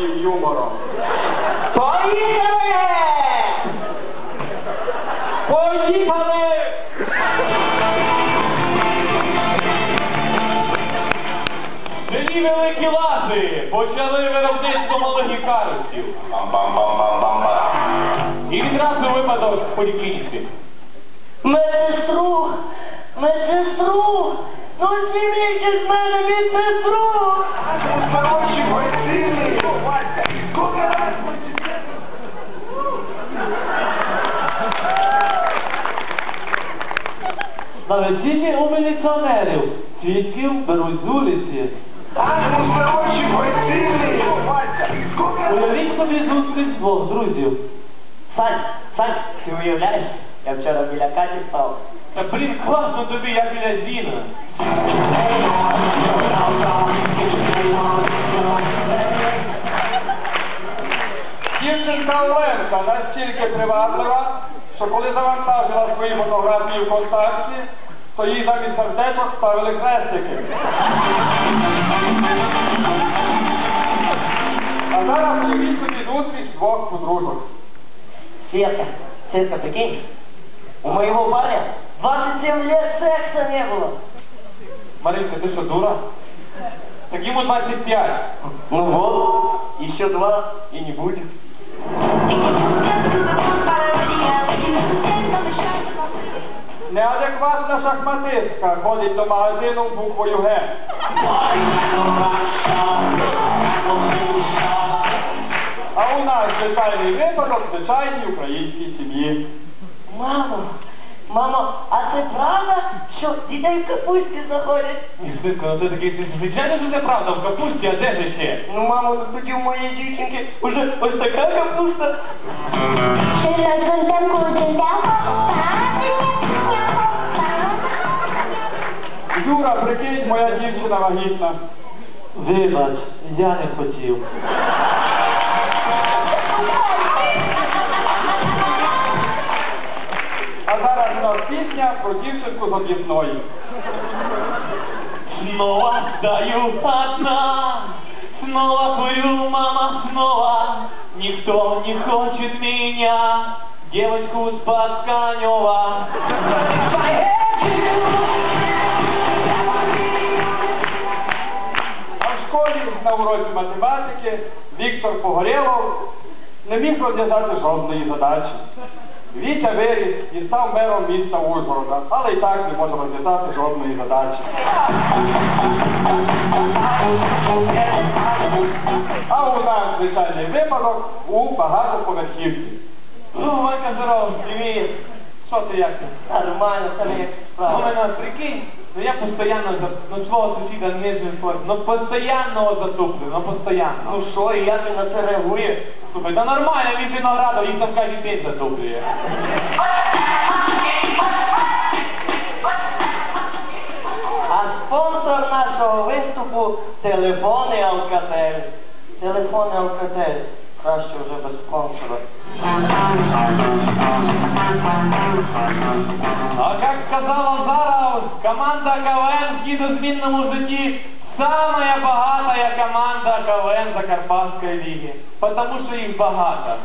своїм юмором. Поїхали! Поїхали! Селі великі лази почали виробництво малих карусів. І відразу випадок в поліклініці. Медсестру! Медсестру! Ну зніміть з мене медсестру! Наведіть у міліціонерів. Свідків беруть з вулиці. Уявіть собі зустріч двох друзів. Сань, Сань, ти уявляєш? Я вчора біля Каті став. Та блін, класно тобі, як біля Зіна. Дівчинка Оленка настільки приваблива, що коли завантажила свої фотографії в контакті, то їй замість сердечок ставили хрестики. А зараз уявіть собі зустріч двох подружок. Светка, Светка, прикинь, у моего парня 27 лет секса не было. Маринка, ти що, дура? Так йому 25. Ну вот, еще два и не будет. Неадекватна шахматистка ходить до магазину буквою Г. А у нас звичайний випадок звичайній українській сім'ї. Мамо, мамо, а це правда, що дітей в капусті заходять? Синку, ну ти такий, ти звичайно, що це правда в капусті, а де ж ще? Ну, мамо, ну тоді у моєї дівчинки уже ось така капуста. Юра, прикинь, моя дівчина вагітна. Вибач, я не хотів. А зараз у нас пісня про дівчинку з об'їзної. Снова стою одна, снова курю, мама, снова. Никто не хочет меня, девочку с Пасканева. Віктор не міг розв'язати жодної задачі. Вітя виріс і став мером міста Ужгорода, але і так не може розв'язати жодної задачі. А у нас звичайний випадок у багатоповерхівці. Ну, Ванька, здорово, привіт. Що ти як? Нормально, це не як Ну, прикинь, ну я постоянно, за, ну свого сусіда не жив, ну постоянно затуплю, ну постоянно. Ну що, і як він на це реагує? Слухай, та нормально, він виноградов, їх там кожен день затуплює. А спонсор нашого виступу телефони Алкатель. Телефони Алкатель. Краще вже без спонсора. А як сказала Зара, команда КВН в видозмінному житті самая багатая команда КВН Закарпатської ліги. Потому що їх багато.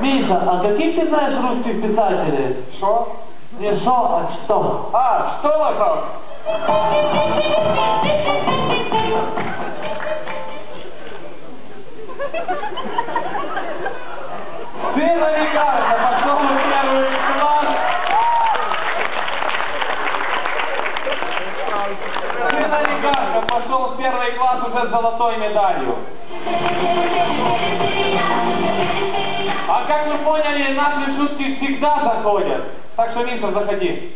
Миша, а каких ты знаешь русских писателей? Що? Не шо, а что? А! Ты налегайся, пошел в первый класс. Уже с золотой медалью. А как вы поняли, наши шутки всегда заходят. Так что, Миша, заходи.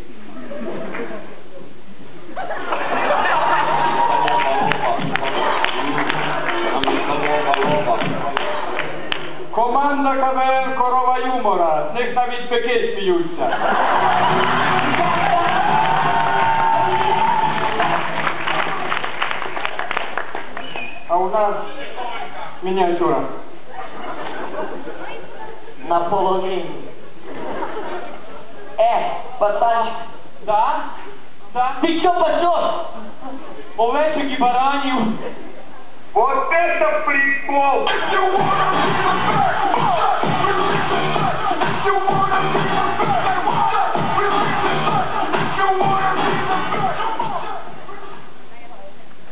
Команда КВН корова юмора. З них навіть бики сміються. А у нас мініатюра. На полонині. Е, пацанчик. Да? Да? Ти чого пасеш? Овечок і баранів. Вот это прикол!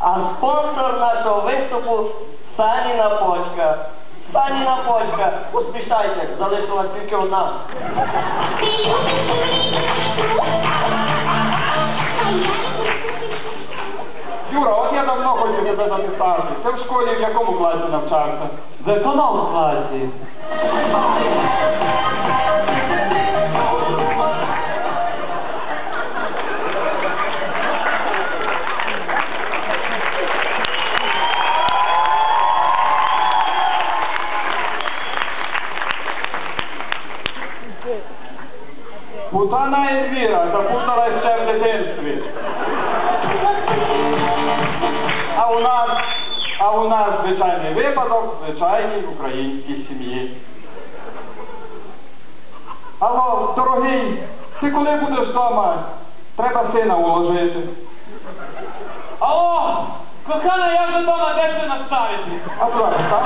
А спонсор нашого виступу Саніна почка. Саніна почка. Успішайте, залишилась тільки одна. Тебе запитати. Ти в школі в якому класі навчався? В якому класі? Путана запутала ще в А у нас, а у нас звичайний випадок в звичайній українській сім'ї. Алло, дорогий, ти коли будеш вдома? Треба сина уложити. Алло, кохана, я вже дома, де ж ти наставити? А зараз, так?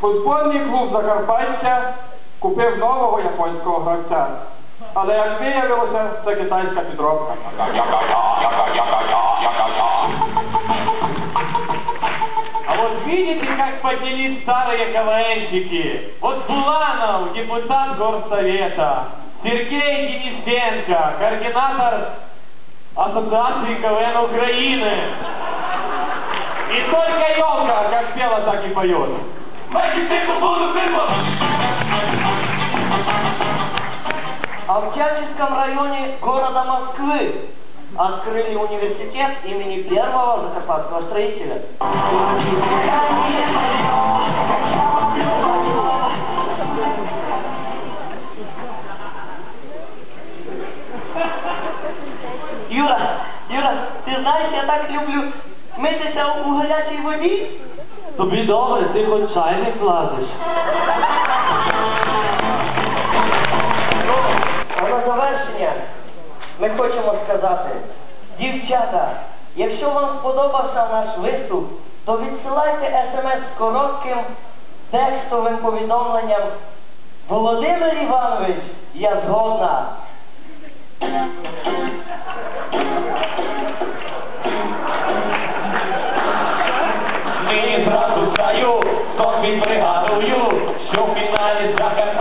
Футбольний клуб Закарпаття купив нового японського гравця. Але як виявилося, це китайська підробка. А вот видите, как поделить старые КВНщики? Вот Буланов, депутат горсовета, Сергей Денисенко, координатор Ассоциации КВН Украины. И только елка как пела, так и поет. А в Тячинском районе города Москвы открыли университет имени первого закарпатского строителя. Юра, Юра, ти знаєш, я так люблю митися у гарячій воді. Тобі добре, ти хоч чайник влазиш. Ми хочемо сказати, дівчата, якщо вам сподобався наш виступ, то відсилайте смс з коротким текстовим повідомленням Володимир Іванович, я згодна. Нині зразу знаю, собі пригадую, що в фіналі Закарпаття